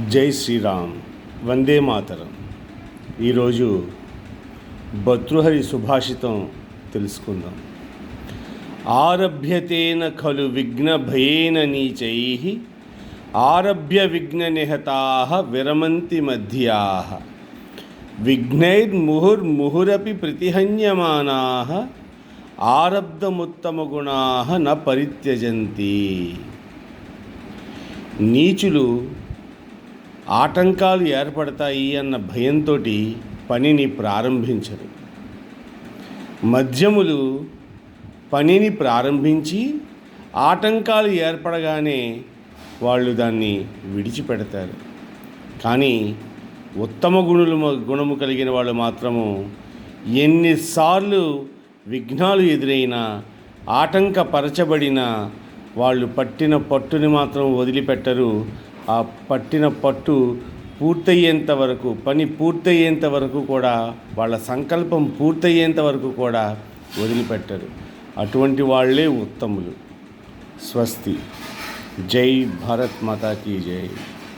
జై శ్రీరామ్ వందే మాతరం. ఈరోజు భతృహరి సుభాషితం తెలుసుకుందాం. ఆరభ్యతేన ఖలు విఘ్న భయేన నీచై ఆరభ్య విఘ్న నిహతా విరమంతి మధ్యా విఘ్నైర్ముహుర్ముహురపి ప్రతిహన్యమానా ఆరబ్ధముత్తమగుణా న పరిత్యజంతి. నీచులు ఆటంకాలు ఏర్పడతాయి అన్న భయంతో పనిని ప్రారంభించరు. మధ్యములు పనిని ప్రారంభించి ఆటంకాలు ఏర్పడగానే వాళ్ళు దాన్ని విడిచిపెడతారు. కానీ ఉత్తమ గుణులు గుణము కలిగిన వాళ్ళు మాత్రము ఎన్నిసార్లు విఘ్నాలు ఎదురైనా ఆటంకపరచబడిన వాళ్ళు పట్టిన పట్టుని మాత్రం వదిలిపెట్టరు. ఆ పట్టిన పట్టు పూర్తయ్యేంత వరకు పని పూర్తయ్యేంత వరకు కూడా వాళ్ళ సంకల్పం పూర్తయ్యేంత వరకు కూడా వదిలిపెట్టరు. అటువంటి వాళ్ళే ఉత్తములు. స్వస్తి. జై భారత్ మాతాకి జై.